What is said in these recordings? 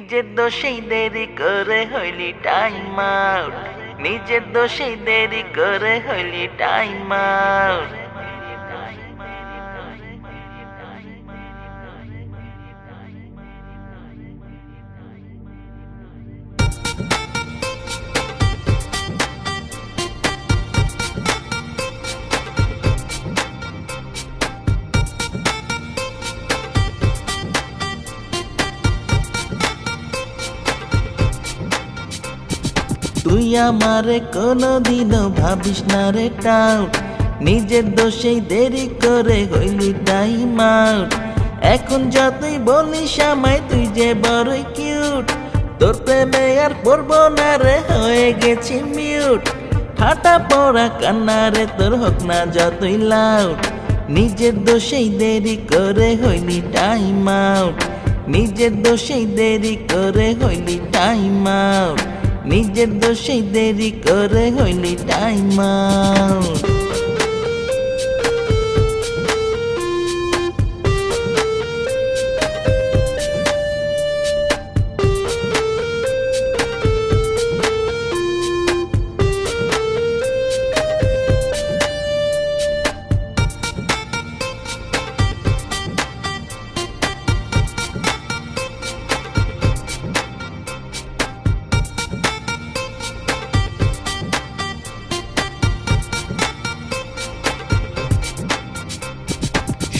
নিজের দোষেই দেরি করে হইলি টাইম আউট নিজের দোষেই দেরি করে হইলি টাইম আউট তুই আমারে কোনোদিনও ভাবিস না রে টাউট নিজের দোষেই দেরি করে হইলি টাইম আউট এখন যতই বলিস আমায় তুই যে বড়ই কিউট তোর প্রেমে আর পড়ব না রে, হয়ে গেছি মিউট ঠাটা পড়া কান্না রে, তোর হোক না যতই লাউট নিজের দোষেই দেরি করে হইলি টাইম আউট নিজের দোষেই দেরি করে হইলি টাইম আউট নিজের দোষে দেরি করে হইলি টাইম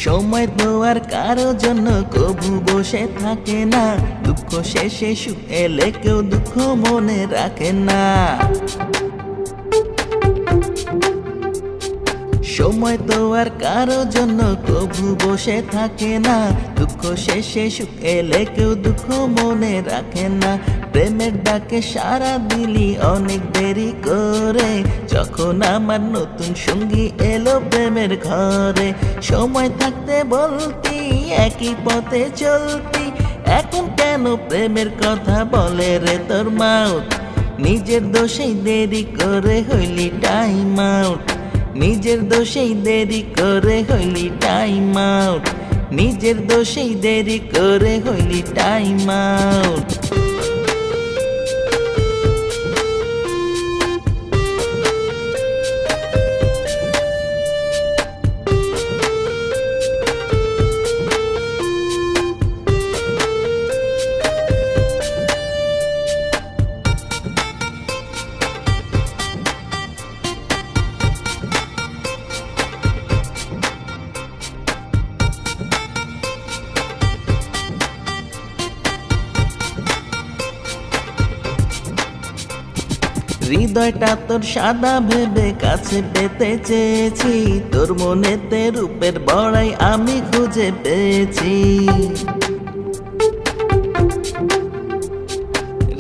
সময় তো আর কারও জন্য কবু বসে থাকে না। দুঃখ শেষে এলে কেউ দুঃখ মনে রাখে না। সময় তো আর কারও জন্য কবু বসে থাকে না। দুঃখ শেষে এলে কেউ দুঃখ মনে রাখে না। প্রেমের ডাকে সারা দিলি, অনেক দেরি করে যখন আমার নতুন সঙ্গী এলো প্রেমের ঘরে, সময় থাকতে বলতি, একই পথে চলতি। এখন কেন প্রেমের কথা বলে রে তোর মাউথ নিজের দোষেই দেরি করে হইলি টাইম আউট নিজের দোষেই দেরি করে হইলি টাইম আউট নিজের দোষেই দেরি করে হইলি টাইম আউট হৃদয়টা তোর সাদা ভেবে কাছে পেতে চেয়েছি। তোর মনেতে রূপের বড়াই আমি খুঁজে পেয়েছি।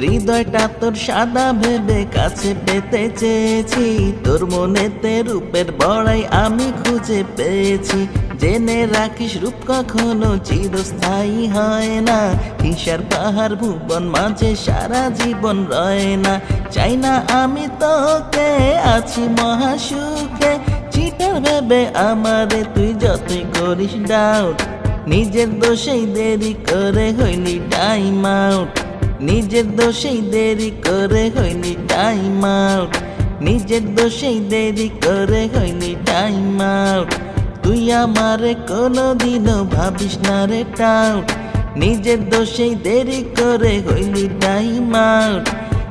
হৃদয়টা তোর সাদা ভেবে কাছে পেতে চেয়েছি। তোর মনেতে রূপের বড়াই আমি খুঁজে পেয়েছি। জেনে রাখিস রূপ কখনো চিরস্থায়ী হয় না। হিসার পাহাড় ভুবন মাঝে সারা জীবন রয় না। চাই না আমি তোকে, আছি মহাসুখে। চিটার ভেবে আমারে তুই যতই করিস ডাউট নিজের দোষেই দেরি করে হইলি টাইম আউট নিজের দোষেই দেরি করে হইলি টাইম আউট নিজের দোষেই দেরি করে হইলি টাইম আউট তুই আমারে কোনোদিনও ভাবিস না রে টাউট নিজের দোষেই দেরি করে হইলি টাইম আউট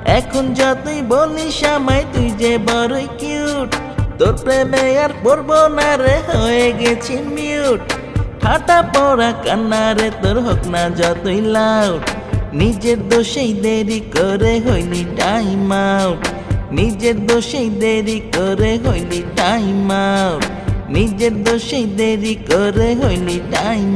এখন যতই বলিস আমায়, তুই যে বড়ই কিউট তোর প্রেমে আর পড়ব না রে, হয়ে গেছি মিউট ঠাটা পড়া কান্না রে, তোর হোক না যতই লাউট নিজের দোষেই দেরি করে হইলি টাইম আউট নিজের দোষেই দেরি করে হইলি টাইম আউট নিজের দোষেই দেরি করে হইলি টাইম